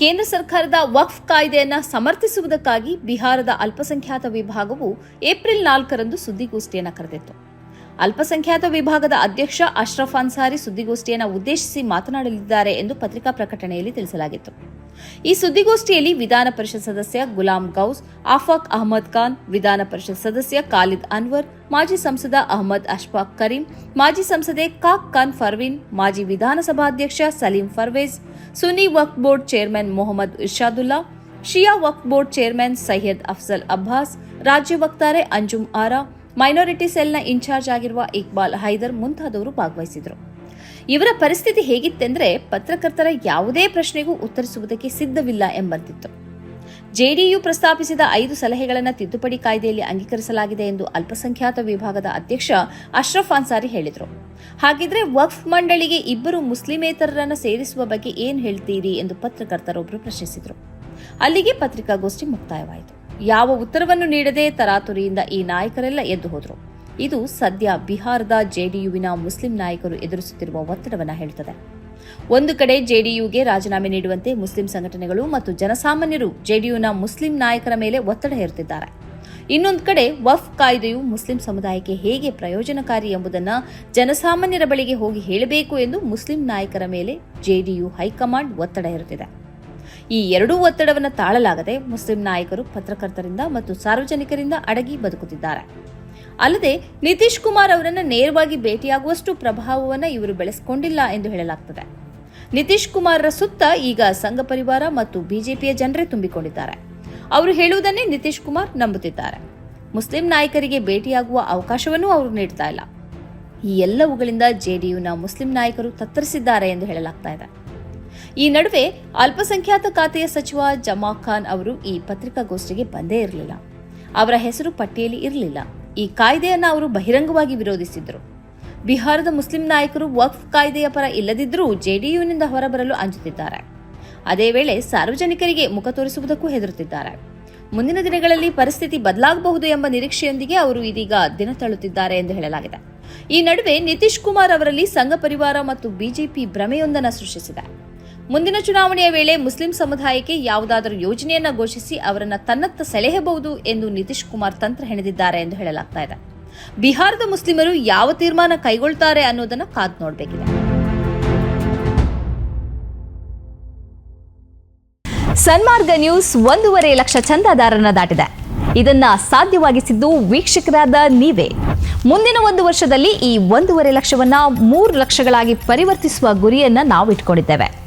ಕೇಂದ್ರ ಸರ್ಕಾರದ ವಕ್ಫ್ ಕಾಯ್ದೆಯನ್ನು ಸಮರ್ಥಿಸುವುದಕ್ಕಾಗಿ ಬಿಹಾರದ ಅಲ್ಪಸಂಖ್ಯಾತ ವಿಭಾಗವು ಏಪ್ರಿಲ್ ನಾಲ್ಕರಂದು ಸುದ್ದಿಗೋಷ್ಠಿಯನ್ನು ಕರೆದಿತ್ತು. ಅಲ್ಪಸಂಖ್ಯಾತ ವಿಭಾಗದ ಅಧ್ಯಕ್ಷ ಅಶ್ರಫ್ ಅನ್ಸಾರಿ ಸುದ್ದಿಗೋಷ್ಠಿಯನ್ನು ಉದ್ದೇಶಿಸಿ ಮಾತನಾಡಲಿದ್ದಾರೆ ಎಂದು ಪತ್ರಿಕಾ ಪ್ರಕಟಣೆಯಲ್ಲಿ ತಿಳಿಸಲಾಗಿತ್ತು. ಈ ಸುದ್ದಿಗೋಷ್ಠಿಯಲ್ಲಿ ವಿಧಾನ ಪರಿಷತ್ ಸದಸ್ಯ ಗುಲಾಂ ಗೌಸ್, ಆಫಾಕ್ ಅಹಮದ್ ಖಾನ್, ವಿಧಾನ ಪರಿಷತ್ ಸದಸ್ಯ ಖಾಲಿದ್ ಅನ್ವರ್, ಮಾಜಿ ಸಂಸದ ಅಹಮದ್ ಅಶ್ಫಾಕ್ ಕರೀಂ, ಮಾಜಿ ಸಂಸದೆ ಕಾಕ್ ಖಾನ್ ಫರ್ವಿನ್, ಮಾಜಿ ವಿಧಾನಸಭಾಧ್ಯಕ್ಷ Salim Parvez Sunni Waqf board chairman Mohammed Irshadulla, Shia Waqf board chairman Syed Afzal Abbas, ರಾಜ್ಯ ವಕ್ತಾರೆ ಅಂಜುಮ್ ಆರಾ ಮೈನಾರಿಟಿ ಸೆಲ್ನ ಇನ್ಚಾರ್ಜ್ ಆಗಿರುವ ಇಕ್ಬಾಲ್ ಹೈದರ್ ಮುಂತಾದವರು ಭಾಗವಹಿಸಿದರು. ಇವರ ಪರಿಸ್ಥಿತಿ ಹೇಗಿತ್ತೆಂದರೆ ಪತ್ರಕರ್ತರ ಯಾವುದೇ ಪ್ರಶ್ನೆಗೂ ಉತ್ತರಿಸುವುದಕ್ಕೆ ಸಿದ್ಧವಿಲ್ಲ ಎಂಬಂತಿತ್ತು. ಜೆಡಿಯು ಪ್ರಸ್ತಾಪಿಸಿದ ಐದು ಸಲಹೆಗಳನ್ನು ತಿದ್ದುಪಡಿ ಕಾಯ್ದೆಯಲ್ಲಿ ಅಂಗೀಕರಿಸಲಾಗಿದೆ ಎಂದು ಅಲ್ಪಸಂಖ್ಯಾತ ವಿಭಾಗದ ಅಧ್ಯಕ್ಷ ಅಶ್ರಫ್ ಅನ್ಸಾರಿ ಹೇಳಿದರು. ಹಾಗಿದ್ರೆ ವಕ್ಫ್ ಮಂಡಳಿಗೆ ಇಬ್ಬರು ಮುಸ್ಲಿಮೇತರರನ್ನು ಸೇರಿಸುವ ಬಗ್ಗೆ ಏನು ಹೇಳ್ತೀರಿ ಎಂದು ಪತ್ರಕರ್ತರೊಬ್ಬರು ಪ್ರಶ್ನಿಸಿದರು. ಅಲ್ಲಿಗೆ ಪತ್ರಿಕಾಗೋಷ್ಠಿ ಮುಕ್ತಾಯವಾಯಿತು. ಯಾವ ಉತ್ತರವನ್ನು ನೀಡದೆ ತರಾತುರಿಯಿಂದ ಈ ನಾಯಕರೆಲ್ಲ ಎದ್ದು ಹೋದರು. ಇದು ಸದ್ಯ ಬಿಹಾರದ ಜೆಡಿಯುವಿನ ಮುಸ್ಲಿಂ ನಾಯಕರು ಎದುರಿಸುತ್ತಿರುವ ಒತ್ತಡವನ್ನು ಹೇಳುತ್ತದೆ ಒಂದು ಕಡೆ ಜೆಡಿಯುಗೆ ರಾಜೀನಾಮೆ ನೀಡುವಂತೆ ಮುಸ್ಲಿಂ ಸಂಘಟನೆಗಳು ಮತ್ತು ಜನಸಾಮಾನ್ಯರು ಜೆಡಿಯುನ ಮುಸ್ಲಿಂ ನಾಯಕರ ಮೇಲೆ ಒತ್ತಡ ಹೇರುತ್ತಿದ್ದಾರೆ. ಇನ್ನೊಂದು ಕಡೆ ವಫ್ ಕಾಯ್ದೆಯು ಮುಸ್ಲಿಂ ಸಮುದಾಯಕ್ಕೆ ಹೇಗೆ ಪ್ರಯೋಜನಕಾರಿ ಎಂಬುದನ್ನು ಜನಸಾಮಾನ್ಯರ ಬಳಿಗೆ ಹೋಗಿ ಹೇಳಬೇಕು ಎಂದು ಮುಸ್ಲಿಂ ನಾಯಕರ ಮೇಲೆ ಜೆಡಿಯು ಹೈಕಮಾಂಡ್ ಒತ್ತಡ ಹೇರುತ್ತಿದೆ. ಈ ಎರಡೂ ಒತ್ತಡವನ್ನು ತಾಳಲಾಗದೆ ಮುಸ್ಲಿಂ ನಾಯಕರು ಪತ್ರಕರ್ತರಿಂದ ಮತ್ತು ಸಾರ್ವಜನಿಕರಿಂದ ಅಡಗಿ ಬದುಕುತ್ತಿದ್ದಾರೆ. ಅಲ್ಲದೆ ನಿತೀಶ್ ಕುಮಾರ್ ಅವರನ್ನು ನೇರವಾಗಿ ಭೇಟಿಯಾಗುವಷ್ಟು ಪ್ರಭಾವವನ್ನು ಇವರು ಬೆಳೆಸಿಕೊಂಡಿಲ್ಲ ಎಂದು ಹೇಳಲಾಗ್ತದೆ. ನಿತೀಶ್ ಕುಮಾರ್ರ ಸುತ್ತ ಈಗ ಸಂಘ ಪರಿವಾರ ಮತ್ತು ಬಿಜೆಪಿಯ ಜನರೇ ತುಂಬಿಕೊಂಡಿದ್ದಾರೆ. ಅವರು ಹೇಳುವುದನ್ನೇ ನಿತೀಶ್ ಕುಮಾರ್ ನಂಬುತ್ತಿದ್ದಾರೆ. ಮುಸ್ಲಿಂ ನಾಯಕರಿಗೆ ಭೇಟಿಯಾಗುವ ಅವಕಾಶವನ್ನೂ ಅವರು ನೀಡ್ತಾ ಇಲ್ಲ. ಈ ಎಲ್ಲವುಗಳಿಂದ ಜೆಡಿಯುನ ಮುಸ್ಲಿಂ ನಾಯಕರು ತತ್ತರಿಸಿದ್ದಾರೆ ಎಂದು ಹೇಳಲಾಗ್ತಾ ಇದೆ. ಈ ನಡುವೆ ಅಲ್ಪಸಂಖ್ಯಾತ ಖಾತೆಯ ಸಚಿವ ಜಮಾ ಖಾನ್ ಅವರು ಈ ಪತ್ರಿಕಾಗೋಷ್ಠಿಗೆ ಬಂದೇ ಇರಲಿಲ್ಲ. ಅವರ ಹೆಸರು ಪಟ್ಟಿಯಲ್ಲಿ ಇರಲಿಲ್ಲ. ಈ ಕಾಯ್ದೆಯನ್ನು ಅವರು ಬಹಿರಂಗವಾಗಿ ವಿರೋಧಿಸಿದ್ದರು ಬಿಹಾರದ ಮುಸ್ಲಿಂ ನಾಯಕರು ವಕ್ಫ್ ಕಾಯ್ದೆಯ ಪರ ಇಲ್ಲದಿದ್ದರೂ ಜೆಡಿಯುನಿಂದ ಹೊರಬರಲು ಅಂಜುತ್ತಿದ್ದಾರೆ. ಅದೇ ವೇಳೆ ಸಾರ್ವಜನಿಕರಿಗೆ ಮುಖ ತೋರಿಸುವುದಕ್ಕೂ ಹೆದರುತ್ತಿದ್ದಾರೆ. ಮುಂದಿನ ದಿನಗಳಲ್ಲಿ ಪರಿಸ್ಥಿತಿ ಬದಲಾಗಬಹುದು ಎಂಬ ನಿರೀಕ್ಷೆಯೊಂದಿಗೆ ಅವರು ಇದೀಗ ದಿನ ತಳ್ಳುತ್ತಿದ್ದಾರೆ ಎಂದು ಹೇಳಲಾಗಿದೆ. ಈ ನಡುವೆ ನಿತೀಶ್ ಕುಮಾರ್ ಅವರಲ್ಲಿ ಸಂಘ ಪರಿವಾರ ಮತ್ತು ಬಿಜೆಪಿ ಭ್ರಮೆಯೊಂದನ್ನು ಸೃಷ್ಟಿಸಿದೆ. ಮುಂದಿನ ಚುನಾವಣೆಯ ವೇಳೆ ಮುಸ್ಲಿಂ ಸಮುದಾಯಕ್ಕೆ ಯಾವುದಾದರೂ ಯೋಜನೆಯನ್ನ ಘೋಷಿಸಿ ಅವರನ್ನು ತನ್ನತ್ತ ಸೆಳೆಯಬಹುದು ಎಂದು ನಿತೀಶ್ ಕುಮಾರ್ ತಂತ್ರ ಹೆಣೆದಿದ್ದಾರೆ ಎಂದು ಹೇಳಲಾಗ್ತಾ ಇದೆ. ಬಿಹಾರದ ಮುಸ್ಲಿಮರು ಯಾವ ತೀರ್ಮಾನ ಕೈಗೊಳ್ತಾರೆ ಅನ್ನೋದನ್ನ ಕಾದ್ ನೋಡಬೇಕಿದೆ. ಸನ್ಮಾರ್ಗ ನ್ಯೂಸ್ ಒಂದೂವರೆ ಲಕ್ಷ ಚಂದಾದಾರರನ್ನ ದಾಟಿದೆ. ಇದನ್ನ ಸಾಧ್ಯವಾಗಿಸಿದ್ದು ವೀಕ್ಷಕರಾದ ನೀವೇ. ಮುಂದಿನ ಒಂದು ವರ್ಷದಲ್ಲಿ ಈ ಒಂದೂವರೆ ಲಕ್ಷವನ್ನ ಮೂರು ಲಕ್ಷಗಳಾಗಿ ಪರಿವರ್ತಿಸುವ ಗುರಿಯನ್ನ ನಾವು ಇಟ್ಕೊಂಡಿದ್ದೇವೆ